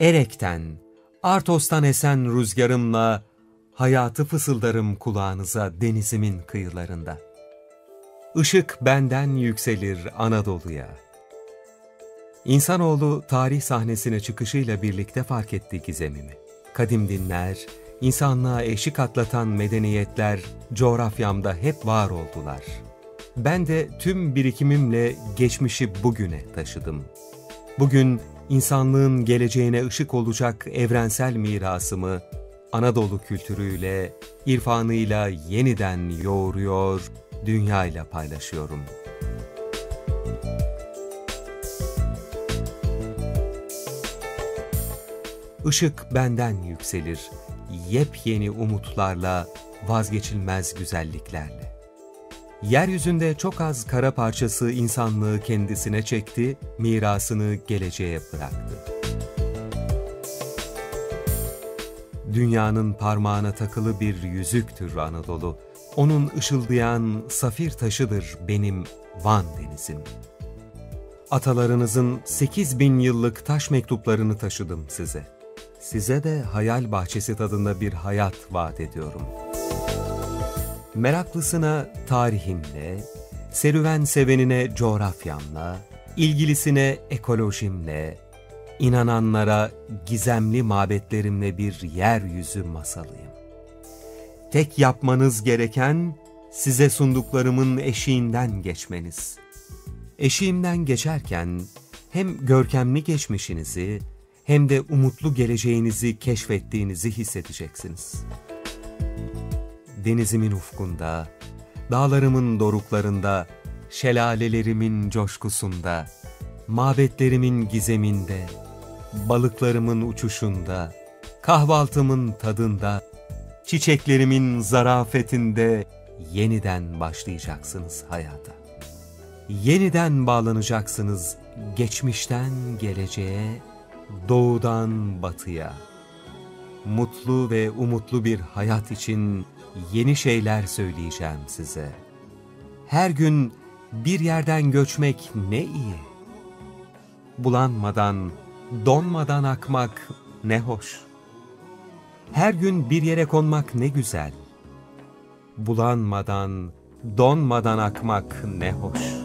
Erek'ten, Artos'tan esen rüzgarımla hayatı fısıldarım kulağınıza denizimin kıyılarında. Işık benden yükselir Anadolu'ya. İnsanoğlu tarih sahnesine çıkışıyla birlikte fark etti gizemimi. Kadim dinler, insanlığa eşik atlatan medeniyetler coğrafyamda hep var oldular. Ben de tüm birikimimle geçmişi bugüne taşıdım. Bugün insanlığın geleceğine ışık olacak evrensel mirasımı Anadolu kültürüyle, irfanıyla yeniden yoğuruyor, dünyayla paylaşıyorum. Işık benden yükselir, yepyeni umutlarla, vazgeçilmez güzelliklerle. Yeryüzünde çok az kara parçası insanlığı kendisine çekti, mirasını geleceğe bıraktı. Dünyanın parmağına takılı bir yüzüktür Anadolu. Onun ışıldayan safir taşıdır benim Van denizim. Atalarınızın 8 bin yıllık taş mektuplarını taşıdım size. Size de hayal bahçesi tadında bir hayat vaat ediyorum. Meraklısına tarihimle, serüven sevenine coğrafyamla, ilgilisine ekolojimle, inananlara gizemli mabetlerimle bir yeryüzü masalıyım. Tek yapmanız gereken size sunduklarımın eşiğinden geçmeniz. Eşiğimden geçerken hem görkemli geçmişinizi hem de umutlu geleceğinizi keşfettiğinizi hissedeceksiniz. Denizimin ufkunda, dağlarımın doruklarında, şelalelerimin coşkusunda, mabetlerimin gizeminde, balıklarımın uçuşunda, kahvaltımın tadında, çiçeklerimin zarafetinde yeniden başlayacaksınız hayata. Yeniden bağlanacaksınız geçmişten geleceğe, doğudan batıya. Mutlu ve umutlu bir hayat için yeni şeyler söyleyeceğim size. Her gün bir yerden göçmek ne iyi. Bulanmadan, donmadan akmak ne hoş. Her gün bir yere konmak ne güzel. Bulanmadan, donmadan akmak ne hoş.''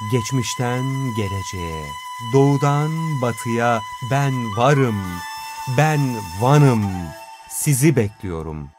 Geçmişten geleceğe, doğudan batıya ben varım, ben vanım, sizi bekliyorum.